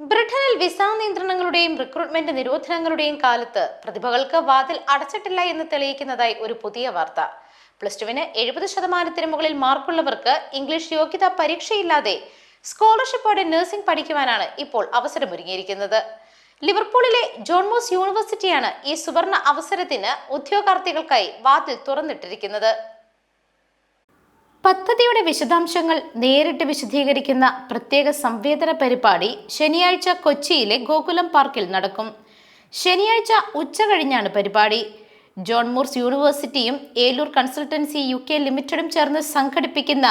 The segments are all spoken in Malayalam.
ബ്രിട്ടനിൽ വിസ നിയന്ത്രണങ്ങളുടെയും റിക്രൂട്ട്മെന്റ് നിരോധനങ്ങളുടെയും കാലത്ത് പ്രതിഭകൾക്ക് വാതിൽ അടച്ചിട്ടില്ല എന്ന് തെളിയിക്കുന്നതായി ഒരു പുതിയ വാർത്ത. പ്ലസ് ടുവിന് എഴുപത് ശതമാനത്തിന് മുകളിൽ മാർക്കുള്ളവർക്ക് ഇംഗ്ലീഷ് യോഗ്യതാ പരീക്ഷയില്ലാതെ സ്കോളർഷിപ്പോടെ നഴ്സിംഗ് പഠിക്കുവാനാണ് ഇപ്പോൾ അവസരമൊരുങ്ങിയിരിക്കുന്നത്. ലിവർപൂളിലെ ജോൺമോസ് യൂണിവേഴ്സിറ്റിയാണ് ഈ സുവർണ അവസരത്തിന് ഉദ്യോഗാർത്ഥികൾക്കായി വാതിൽ തുറന്നിട്ടിരിക്കുന്നത്. പദ്ധതിയുടെ വിശദാംശങ്ങൾ നേരിട്ട് വിശദീകരിക്കുന്ന പ്രത്യേക സംവേദന പരിപാടി ശനിയാഴ്ച കൊച്ചിയിലെ ഗോകുലം പാർക്കിൽ നടക്കും. ശനിയാഴ്ച ഉച്ച കഴിഞ്ഞാണ് പരിപാടി. ജോൺ മൂർസ് യൂണിവേഴ്സിറ്റിയും ഏലൂർ കൺസൾട്ടൻസി യു കെ ലിമിറ്റഡും ചേർന്ന് സംഘടിപ്പിക്കുന്ന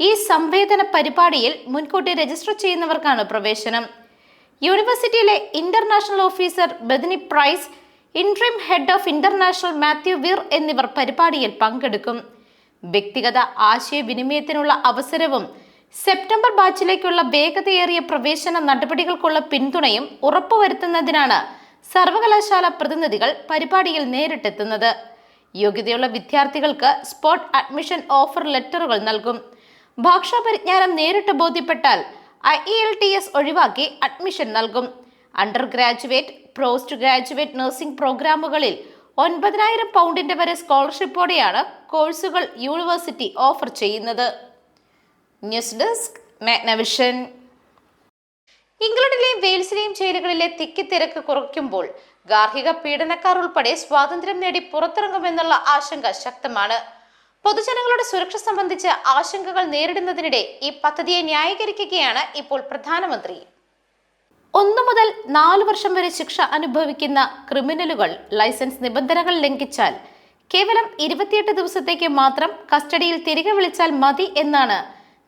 ഈ സംവേദന പരിപാടിയിൽ മുൻകൂട്ടി രജിസ്റ്റർ ചെയ്യുന്നവർക്കാണ് പ്രവേശനം. യൂണിവേഴ്സിറ്റിയിലെ international officer ബദിനി price interim head of international Matthew Weir എന്നിവർ പരിപാടിയിൽ പങ്കെടുക്കും. വ്യക്തിഗത ആശയവിനിമയത്തിനുള്ള അവസരവും സെപ്റ്റംബർ ബാച്ചിലേക്കുള്ള വേഗതയേറിയ പ്രവേശന നടപടികൾക്കുള്ള പിന്തുണയും ഉറപ്പുവരുത്തുന്നതിനാണ് സർവകലാശാല പ്രതിനിധികൾ പരിപാടിയിൽ നേരിട്ടെത്തുന്നത്. യോഗ്യതയുള്ള വിദ്യാർത്ഥികൾക്ക് സ്പോട്ട് അഡ്മിഷൻ ഓഫർ ലെറ്ററുകൾ നൽകും. ഭാഷാ പരിജ്ഞാനം നേരിട്ട് ബോധ്യപ്പെട്ടാൽ I E L T S ഒഴിവാക്കി അഡ്മിഷൻ നൽകും. Undergraduate postgraduate nursing പ്രോഗ്രാമുകളിൽ ഒൻപതിനായിരം പൗണ്ടിന്റെ വരെ സ്കോളർഷിപ്പോടെയാണ് കോഴ്സുകൾ യൂണിവേഴ്സിറ്റി ഓഫർ ചെയ്യുന്നത്. News desk Magnavision. ഇംഗ്ലണ്ടിലെയും വെയിൽസിലെയും ജയിലുകളിലെ തിക്കിത്തിരക്ക് കുറയ്ക്കുമ്പോൾ ഗാർഹിക പീഡനക്കാർ ഉൾപ്പെടെ സ്വാതന്ത്ര്യം നേടി പുറത്തിറങ്ങുമെന്നുള്ള ആശങ്ക ശക്തമാണ്. പൊതുജനങ്ങളുടെ സുരക്ഷ സംബന്ധിച്ച് ആശങ്കകൾ നേരിടുന്നതിനിടെ ഈ പദ്ധതിയെ ന്യായീകരിക്കുകയാണ് ഇപ്പോൾ പ്രധാനമന്ത്രി. ഒന്നു മുതൽ നാലു വർഷം വരെ ശിക്ഷ അനുഭവിക്കുന്ന ക്രിമിനലുകൾ ലൈസൻസ് നിബന്ധനകൾ ലംഘിച്ചാൽ കേവലം ഇരുപത്തിയെട്ട് ദിവസത്തേക്ക് മാത്രം കസ്റ്റഡിയിൽ തിരികെ വിളിച്ചാൽ മതി എന്നാണ്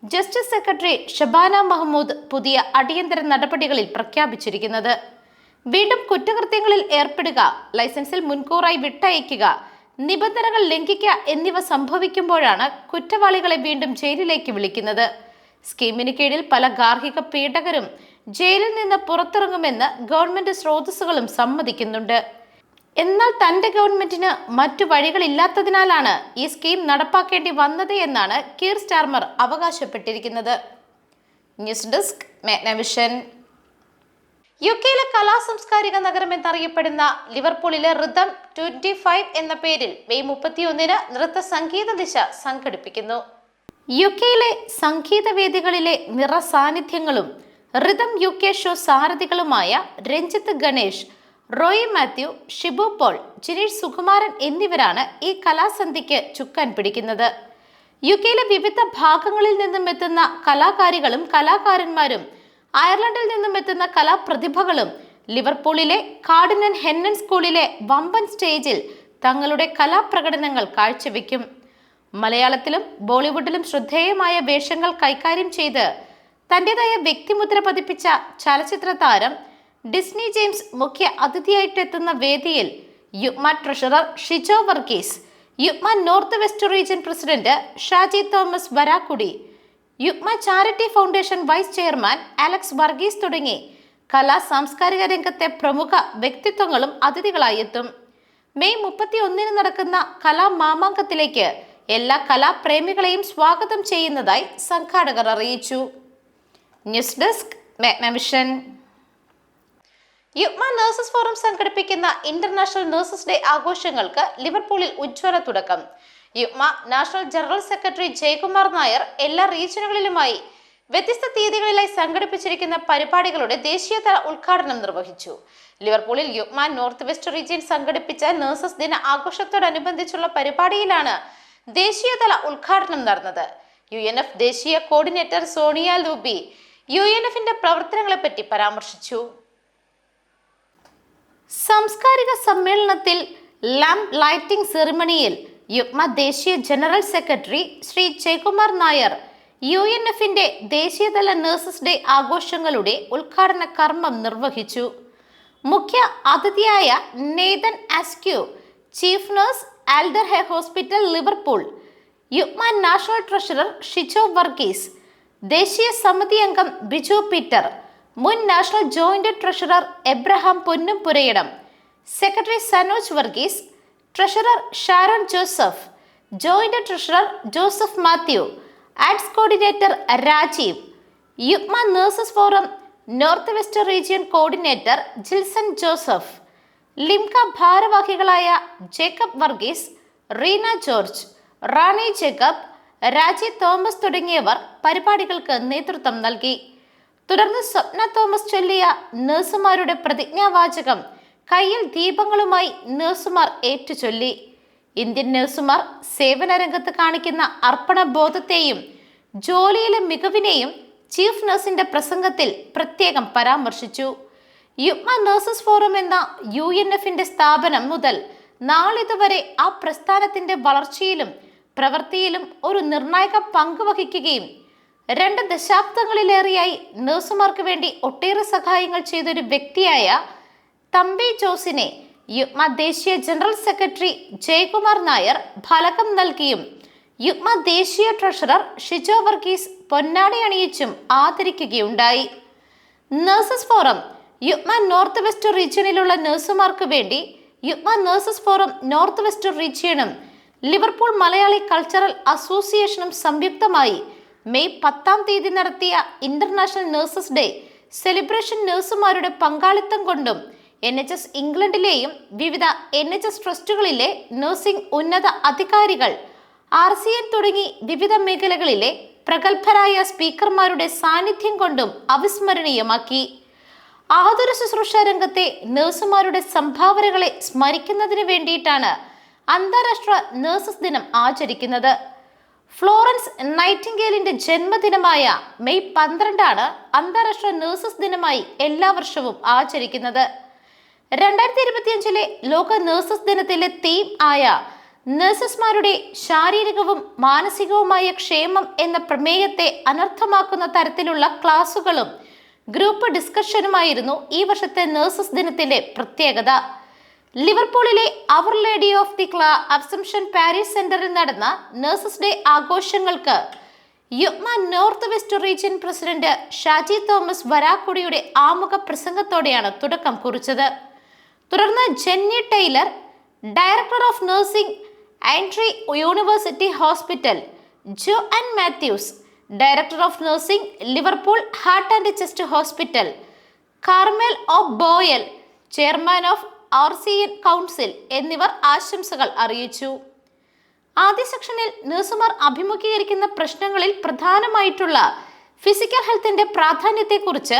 ജസ്റ്റിസ് സെക്രട്ടറി ഷബാന മഹമ്മൂദ് പുതിയ അടിയന്തര നടപടികളിൽ പ്രഖ്യാപിച്ചിരിക്കുന്നത്. വീണ്ടും കുറ്റകൃത്യങ്ങളിൽ ഏർപ്പെടുക ലൈസൻസിൽ മുൻകൂറായി വിട്ടയക്കുക നിബന്ധനകൾ ലംഘിക്കുക എന്നിവ സംഭവിക്കുമ്പോഴാണ് കുറ്റവാളികളെ വീണ്ടും ജയിലിലേക്ക് വിളിക്കുന്നത്. സ്കീമിന് കീഴിൽ പല ഗാർഹിക പീഡകരും ജയിലിൽ നിന്ന് പുറത്തിറങ്ങുമെന്ന് ഗവൺമെന്റ് സ്രോതസ്സുകളും സമ്മതിക്കുന്നുണ്ട്. എന്നാൽ തന്റെ ഗവൺമെന്റിന് മറ്റു വഴികളില്ലാത്തതിനാലാണ് ഈ സ്കീം നടപ്പാക്കേണ്ടി വന്നത് എന്നാണ് കീർ സ്റ്റാർമർ അവകാശപ്പെട്ടിരിക്കുന്നത്. ന്യൂസ് ഡെസ്ക് മാഗ്നവിഷൻ യു കെയിലെ കലാ സാംസ്കാരിക നഗരം എന്നറിയപ്പെടുന്ന ലിവർപൂളിലെ റിതം ട്വന്റി ഫൈവ് എന്ന പേരിൽ മെയ് മുപ്പത്തിയൊന്നിന് നൃത്ത സംഗീത ദിശ സംഘടിപ്പിക്കുന്നു. യു കെയിലെ സംഗീത വേദികളിലെ നിറ സാന്നിധ്യങ്ങളും റിതം യു കെ ഷോ സാരഥികളുമായ രഞ്ജിത്ത് ഗണേഷ് റോയി മാത്യു ഷിബു പോൾ ജിനീഷ് സുകുമാരൻ എന്നിവരാണ് ഈ കലാസന്ധിക്ക് ചുക്കാൻ പിടിക്കുന്നത്. യു കെയിലെ വിവിധ ഭാഗങ്ങളിൽ നിന്നും എത്തുന്ന കലാകാരികളും കലാകാരന്മാരും അയർലൻഡിൽ നിന്നും എത്തുന്ന കലാപ്രതിഭകളും ലിവർപൂളിലെ കാർഡിനൻ ഹെന്നൻ സ്കൂളിലെ വമ്പൻ സ്റ്റേജിൽ തങ്ങളുടെ കലാപ്രകടനങ്ങൾ കാഴ്ചവെക്കും. മലയാളത്തിലും ബോളിവുഡിലും ശ്രദ്ധേയമായ വേഷങ്ങൾ കൈകാര്യം ചെയ്ത് തന്റേതായ വ്യക്തിമുദ്ര പതിപ്പിച്ച ചലച്ചിത്ര താരം ഡിസ്നി ജെയിംസ് മുഖ്യ അതിഥിയായിട്ടെത്തുന്ന വേദിയിൽ Yugma treasurer Shijo Varghese Yugma north west region president Shaji Thomas Varakkudi Yugma charity foundation vice chairman Alex Varghese തുടങ്ങി കലാ സാംസ്കാരിക രംഗത്തെ പ്രമുഖ വ്യക്തിത്വങ്ങളും അതിഥികളായി എത്തും മെയ് മുപ്പത്തി ഒന്നിന് നടക്കുന്ന കലാമാമാങ്കത്തിലേക്ക് എല്ലാ കലാപ്രേമികളെയും സ്വാഗതം ചെയ്യുന്നതായി സംഘാടകർ അറിയിച്ചു. News desk Magnavision Yugma nurses forum സംഘടിപ്പിക്കുന്ന ഇന്റർനാഷണൽ നഴ്സസ് ഡേ ആഘോഷങ്ങൾക്ക് ലിവർപൂളിൽ ഉജ്ജ്വല തുടക്കം. Yugma national general secretary Jayakumar Nair എല്ലാ റീജിയനുകളിലുമായി വ്യത്യസ്ത തീയതികളിലായി സംഘടിപ്പിച്ചിരിക്കുന്ന പരിപാടികളുടെ ദേശീയതല ഉദ്ഘാടനം നിർവഹിച്ചു. ലിവർപൂളിൽ യുഗ്മ നോർത്ത് വെസ്റ്റ് റീജിയൻ സംഘടിപ്പിച്ച നഴ്സസ് ദിന ആഘോഷത്തോടനുബന്ധിച്ചുള്ള പരിപാടിയിലാണ് ദേശീയതല ഉദ്ഘാടനം നടന്നത്. യു എൻ എഫ് ദേശീയ coordinator Sonia Lubi U N എഫിന്റെ പ്രവർത്തനങ്ങളെപ്പറ്റി പരാമർശിച്ചു. സാംസ്കാരിക സമ്മേളനത്തിൽ ലാംപ് ലൈറ്റിംഗ് സെറിമണിയിൽ യുഗ്മ ദേശീയ general secretary Shri Jayakumar Nair U N എഫിന്റെ ദേശീയതല നഴ്സസ് ഡേ ആഘോഷങ്ങളുടെ ഉദ്ഘാടന കർമ്മം നിർവഹിച്ചു. മുഖ്യ അതിഥിയായ Nathan Askew chief nurse Alder Hey hospital Liverpool Yukma national treasurer Shijo Varghese ദേശീയ സമിതി അംഗം ബിജു പീറ്റർ മുൻ national joint treasurer Abraham Ponnumpurayidam secretary Sanoj Varghese treasurer Sharon Joseph joint treasurer Joseph Mathew arts coordinator Rajeev Yukma nurses forum north west region coordinator Jilson Joseph LIMCA ഭാരവാഹികളായ Jacob Varghese Reena George Rani Jacob Raji Thomas തുടങ്ങിയവർ പരിപാടികൾക്ക് നേതൃത്വം നൽകി. തുടർന്ന് സ്വപ്ന തോമസ് ചൊല്ലിയ നഴ്സുമാരുടെ പ്രതിജ്ഞാവാചകം കയ്യിൽ ദീപങ്ങളുമായി നഴ്സുമാർ ഏറ്റുചൊല്ലി. ഇന്ത്യൻ നഴ്സുമാർ സേവന രംഗത്ത് കാണിക്കുന്ന അർപ്പണബോധത്തെയും ജോലിയിലെ മികവിനെയും ചീഫ് നഴ്സിന്റെ പ്രസംഗത്തിൽ പ്രത്യേകം പരാമർശിച്ചു. യുഗ്മ നഴ്സസ് ഫോറം എന്ന യു എൻ എഫിന്റെ സ്ഥാപനം മുതൽ നാളിതുവരെ ആ പ്രസ്ഥാനത്തിന്റെ വളർച്ചയിലും പ്രവൃത്തിയിലും ഒരു നിർണായക പങ്ക് വഹിക്കുകയും രണ്ട് ദശാബ്ദങ്ങളിലേറെയായി നഴ്സുമാർക്ക് വേണ്ടി ഒട്ടേറെ സഹായങ്ങൾ ചെയ്തൊരു വ്യക്തിയായ തമ്പി ജോസിനെ യുഗ്മ ദേശീയ ജനറൽ സെക്രട്ടറി ജയകുമാർ നായർ ഫലകം നൽകിയും യുഗ്മ ദേശീയ ട്രഷറർ ഷിജോ വർഗീസ് പൊന്നാടി അണിയിച്ചും ആദരിക്കുകയുണ്ടായി. Nurses forum Yukma north west റീജിയനിലുള്ള നഴ്സുമാർക്ക് വേണ്ടി Yukma nurses forum north west റീജിയനും Liverpool Malayali cultural അസോസിയേഷനും സംയുക്തമായി മെയ് പത്താം തീയതി നടത്തിയ ഇന്റർനാഷണൽ നഴ്സസ് ഡേ സെലിബ്രേഷൻ നഴ്സുമാരുടെ പങ്കാളിത്തം കൊണ്ടും എൻ എച്ച് എസ് ഇംഗ്ലണ്ടിലെയും വിവിധ എൻ എച്ച് എസ് ട്രസ്റ്റുകളിലെ നഴ്സിംഗ് ഉന്നത അധികാരികൾ ആർ സി എൻ തുടങ്ങി വിവിധ മേഖലകളിലെ പ്രഗത്ഭരായ സ്പീക്കർമാരുടെ സാന്നിധ്യം കൊണ്ടും അവിസ്മരണീയമാക്കി. ആതുര ശുശ്രൂഷ രംഗത്തെ നഴ്സുമാരുടെ സംഭാവനകളെ സ്മരിക്കുന്നതിന് വേണ്ടിയിട്ടാണ് അന്താരാഷ്ട്ര നഴ്സസ് ദിനം ആചരിക്കുന്നത്. ഫ്ലോറൻസ് നൈറ്റിംഗേലിന്റെ ജന്മദിനമായ മെയ് പന്ത്രണ്ടാണ് അന്താരാഷ്ട്ര നഴ്സസ് ദിനമായി എല്ലാ വർഷവും ആചരിക്കുന്നത്. രണ്ടായിരത്തി ഇരുപത്തിയഞ്ചിലെ ലോക നഴ്സസ് ദിനത്തിലെ തീം ആയ നഴ്സസ്മാരുടെ ശാരീരികവും മാനസികവുമായ ക്ഷേമം എന്ന പ്രമേയത്തെ അനർത്ഥമാക്കുന്ന തരത്തിലുള്ള ക്ലാസുകളും ഗ്രൂപ്പ് ഡിസ്കഷനുമായിരുന്നു ഈ വർഷത്തെ നഴ്സസ് ദിനത്തിന്റെ പ്രത്യേകത. ലിവർപൂളിലെ അവർ ലേഡി ഓഫ് ദി ക്ലാ അബ്സംഷൻ പാരീസ് സെന്ററിൽ നടന്ന നഴ്സസ് ഡേ ആഘോഷങ്ങൾക്ക് Yukma north west region president Shaji Thomas വരാക്കുടിയുടെ ആമുഖ പ്രസംഗത്തോടെയാണ് തുടക്കം കുറിച്ചത്. തുടർന്ന് Jenny Tyler director of nursing Aintree university hospital Joanne Mathews director of nursing Liverpool heart and chest hospital Carmel of Boyle chairman of R C N council എന്നിവർ ആശംസകൾ അറിയിച്ചു. ആദ്യ സെക്ഷനിൽ നഴ്സുമാർ അഭിമുഖീകരിക്കുന്ന പ്രശ്നങ്ങളിൽ പ്രധാനമായിട്ടുള്ള ഫിസിക്കൽ ഹെൽത്തിന്റെ പ്രാധാന്യത്തെക്കുറിച്ച്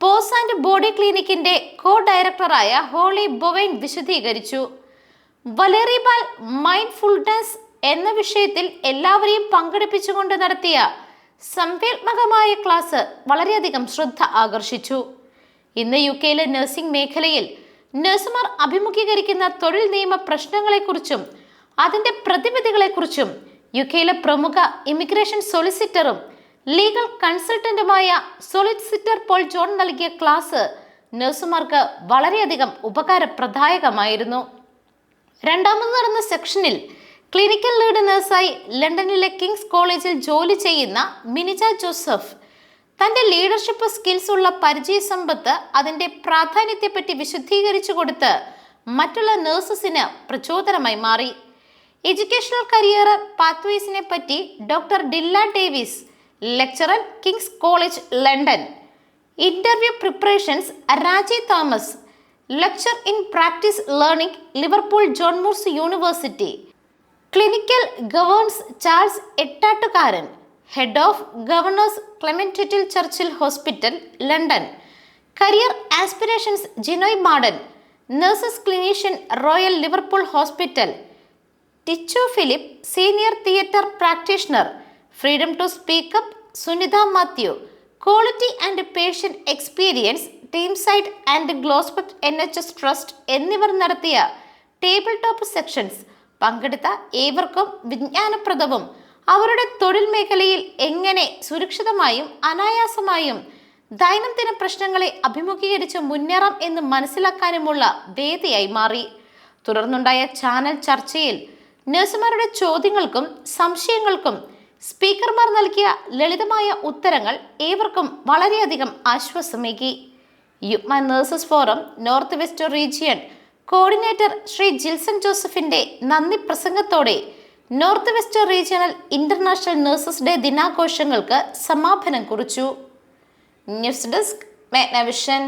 പോസ് ആൻഡ് ബോഡി ക്ലിനിക്കിന്റെ കോ ഡയറക്ടറായ ഹോളി ബൊവൈൻ വിശദീകരിച്ചു. വലേറിബാൽ മൈൻഡ്ഫുൾനെസ് എന്ന വിഷയത്തിൽ എല്ലാവരെയും പങ്കെടുപ്പിച്ചുകൊണ്ട് നടത്തിയ സംവേത്മകമായ ക്ലാസ് വളരെയധികം ശ്രദ്ധ ആകർഷിച്ചു. ഇന്ന് യു കെയിലെ നഴ്സിംഗ് മേഖലയിൽ നഴ്സുമാർ അഭിമുഖീകരിക്കുന്ന തൊഴിൽ നിയമ പ്രശ്നങ്ങളെക്കുറിച്ചും അതിന്റെ പ്രതിവിധികളെക്കുറിച്ചും യു കെയിലെ പ്രമുഖ ഇമിഗ്രേഷൻ സൊളിസിറ്ററും ലീഗൽ കൺസൾട്ടന്റുമായ സൊളിസിറ്റർ പോൾ ജോൺ നൽകിയ ക്ലാസ് നഴ്സുമാർക്ക് വളരെയധികം ഉപകാരപ്രദായകമായിരുന്നു. രണ്ടാമത് നടന്ന സെക്ഷനിൽ ക്ലിനിക്കൽ ലീഡ് നഴ്സായി ലണ്ടനിലെ കിങ്സ് കോളേജിൽ ജോലി ചെയ്യുന്ന മിനിജ ജോസഫ് തന്റെ ലീഡർഷിപ്പ് സ്കിൽസ് ഉള്ള പരിചയ സമ്പത്ത് അതിന്റെ പ്രാധാന്യത്തെപ്പറ്റി വിശദീകരിച്ചു കൊടുത്ത് മറ്റുള്ള നഴ്സസിന് പ്രചോദനമായി മാറി. എഡ്യൂക്കേഷണൽ കരിയർ പാത്വേസിനെ പറ്റി doctor Dilla Davis lecturer King's college London interview preparations Raji Thomas lecture in practice learning Liverpool John Moores university clinical governance Charles Ettattukaran head of governors ക്ലെമന്റിറ്റിൽ Churchill hospital London career aspirations Jinoy Madan nurses clinician royal Liverpool hospital Tichu Philip senior theatre practitioner freedom to speak up Sunitha Mathew quality and patient experience team site and ഗ്ലോസ്പെക്ട് N H S trust എന്നിവർ നടത്തിയ ടേബിൾ ടോപ്പ് സെക്ഷൻസ് പങ്കെടുത്ത ഏവർക്കും വിജ്ഞാനപ്രദവും. അവരുടെ തൊഴിൽ മേഖലയിൽ എങ്ങനെ സുരക്ഷിതമായും അനായാസമായും ദൈനംദിന പ്രശ്നങ്ങളെ അഭിമുഖീകരിച്ച് മുന്നേറാം എന്ന് മനസ്സിലാക്കാനുമുള്ള വേദിയായി മാറി. തുടർന്നുണ്ടായ ചാനൽ ചർച്ചയിൽ നഴ്സുമാരുടെ ചോദ്യങ്ങൾക്കും സംശയങ്ങൾക്കും സ്പീക്കർമാർ നൽകിയ ലളിതമായ ഉത്തരങ്ങൾ ഏവർക്കും വളരെയധികം ആശ്വാസമേകി. Yukma nurses forum north west region coordinator Shri Jilson ജോസഫിന്റെ നന്ദി പ്രസംഗത്തോടെ north west regional international nurses day ദിനാഘോഷങ്ങൾക്ക് സമാപനം കുറിച്ചു. News desk മേഘ്നവിഷൻ